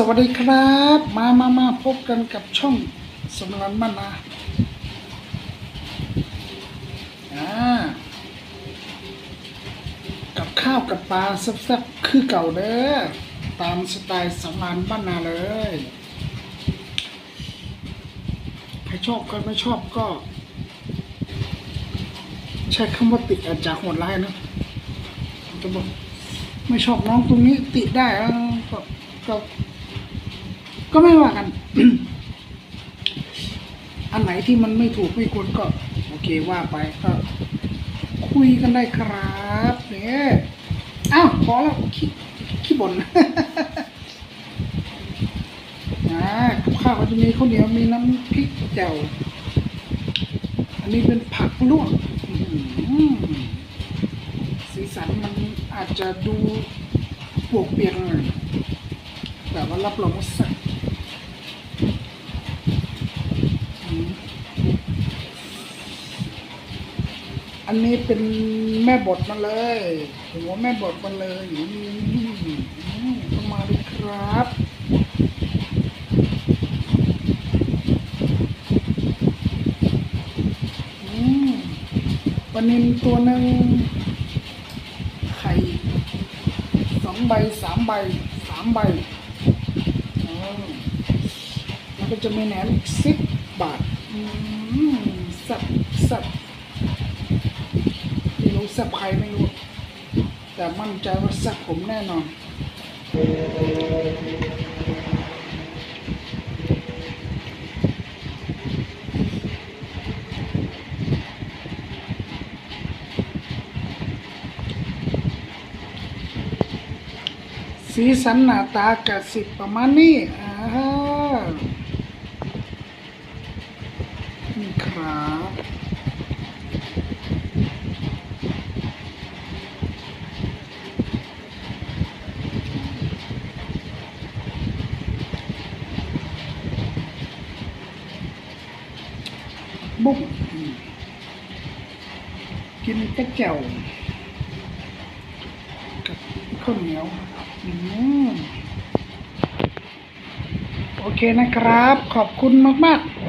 สวัสดีครับ มามามาพบกันกับช่องสมรันมานาอ่ากับข้าวกับปลาแซ่บๆคือเก่าเด้อตามสไตล์สมรันบ้านนาเลยใครชอบใครไม่ชอบก็ ใช้คำว่าติดอาจจะโหดร้ายนะจะบอกไม่ชอบน้องตรงนี้ติดได้อะก็ก็ ก็ไม่ว่ากัน อันไหนที่มันไม่ถูกไม่ควรก็ โอเคว่าไปก็คุยกันได้ครับเนี่ยอ้าวพอแล้วขี้ขี้บ่นอ่ากับข้าวก็จะมีข้าวเหนียวมีน้ำพริกแจ่วอันนี้เป็นผักลวกสีสันมันอาจจะดูปวกเปียกหน่อยแต่ว่ารับรองว่าแซ่บอืม อันนี้เป็นแม่บดมาเลยหัวแม่บดมาเลยอืมอืมต้องมาด้วยครับอืมปนินตัวหนึ่งไข่สองใบสามใบสามใบอืมแล้วก็จะมีแหนมสิบบาทอืมสับสับ ไม่รู้สับใครไม่รู้ แต่มั่นใจว่าสับผมแน่นอนสีสันหน้าตากะสิบประมาณนี้อ่านี่ครับ บุ้งกินกระเจ้ากับข้าวเหนียวโอเคนะครับ ขอบคุณมาก ๆ